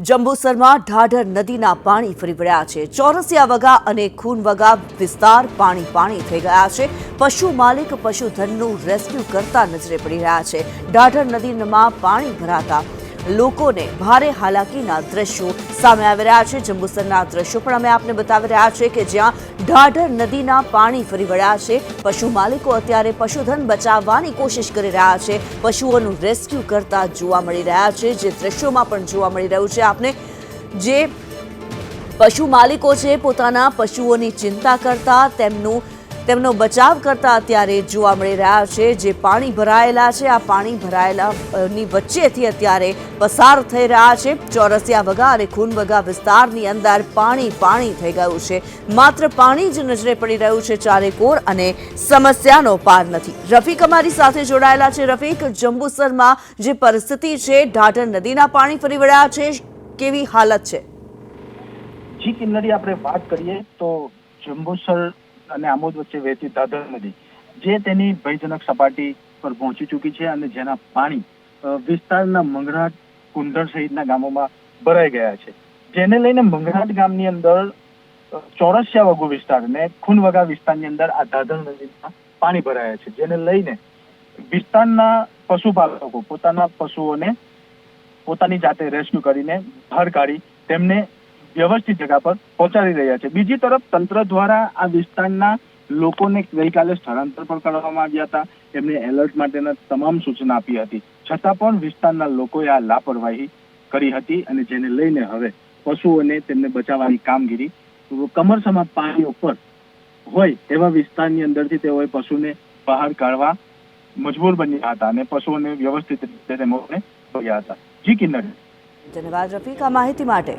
જંબુસરમાં ઢાઢર નદીના પાણી ફરી વળ્યા છે. ચોરસિયા વગા અને ખૂન વગા વિસ્તાર પાણી પાણી થઈ ગયા છે. પશુ માલિક પશુધનનું રેસ્ક્યુ કરતા નજરે પડી રહ્યા છે. ઢાઢર નદીમાં પાણી ભરાતા લોકોને ભારે હાલાકીના દ્રશ્યો સામે આવી રહ્યા છે. જંબુસરના દ્રશ્યો પણ અમે આપને બતાવી રહ્યા છે કે જ્યાં ઢાઢર નદીના પાણી ફરી વળ્યા છે. પશુ માલિકો અત્યારે પશુધન બચાવવાની કોશિશ કરી રહ્યા છે. પશુઓનું રેસ્ક્યુ કરતા જોવા મળી રહ્યા છે. જે દ્રશ્યોમાં પણ જોવા મળી રહ્યું છે આપને, જે પશુ માલિકો છે, પોતાના પશુઓની ચિંતા કરતા તેમનું તેમનો બચાવ કરતા અત્યારે જોવા મળી રહ્યા છે જે પાણી ભરાયેલા છે. આ પાણી ભરાયેલા વચ્ચેથી અત્યારે પસાર થઈ રહ્યા છે. ચોરસિયા વગા અને ખૂનવગા વિસ્તારની અંદર પાણી પાણી થઈ ગયું છે. માત્ર પાણી જ નજરે પડી રહ્યું છે ચારેકોર અને સમસ્યાનો પાર નથી. રફીક અમારી સાથે જોડાયેલા છે. રફીક, જંબુસરમાં જે પરિસ્થિતિ છે, ઢાઢર નદીના પાણી ફરી વળ્યા છે. કેવી હાલત છે? જી, કિન્નરી, આપણે વાત કરીએ તો જંબુસર અને આમોદ વચ્ચે વહેતી દાદર નદી, જે તેની ભયજનક સપાટી પર પહોંચી ચૂકી છે અને જેના પાણી વિસ્તારના મંગરાટ કુંડળ સહિતના ગામોમાં ભરાઈ ગયા છે. જેને લઈને મંગરાટ ગામની અંદર ચોરસિયા વગુ વિસ્તાર અને ખૂનવગા વિસ્તારની અંદર આ દાદર નદીમાં પાણી ભરાયા છે. જેને લઈને વિસ્તારના પશુપાલકો પોતાના પશુઓને પોતાની જાતે રેસ્ક્યુ કરીને બહાર કાઢી તેમને વ્યવસ્થિત જગા પર પહોંચાડી રહ્યા છે. બીજી તરફ તંત્ર દ્વારા આ વિસ્તારના લોકોને ગઈકાલે સ્થળાંતર પણ કરવામાં આવ્યા હતા. એમને એલર્ટ માટેના તમામ સૂચના આપી હતી. છતાં પણ વિસ્તારના લોકોએ આ લાપરવાહી કરી હતી અને જેને લઈને હવે પશુઓને તેમને બચાવવાની કામગીરી કમરસમાં પાણી ઉપર હોય એવા વિસ્તારની અંદરથી તેઓએ પશુને બહાર કાઢવા મજબૂર બન્યા હતા અને પશુઓને વ્યવસ્થિત રીતે તેમને હતા. જી કિન્નર. ધન્યવાદ રફીક, આ માહિતી માટે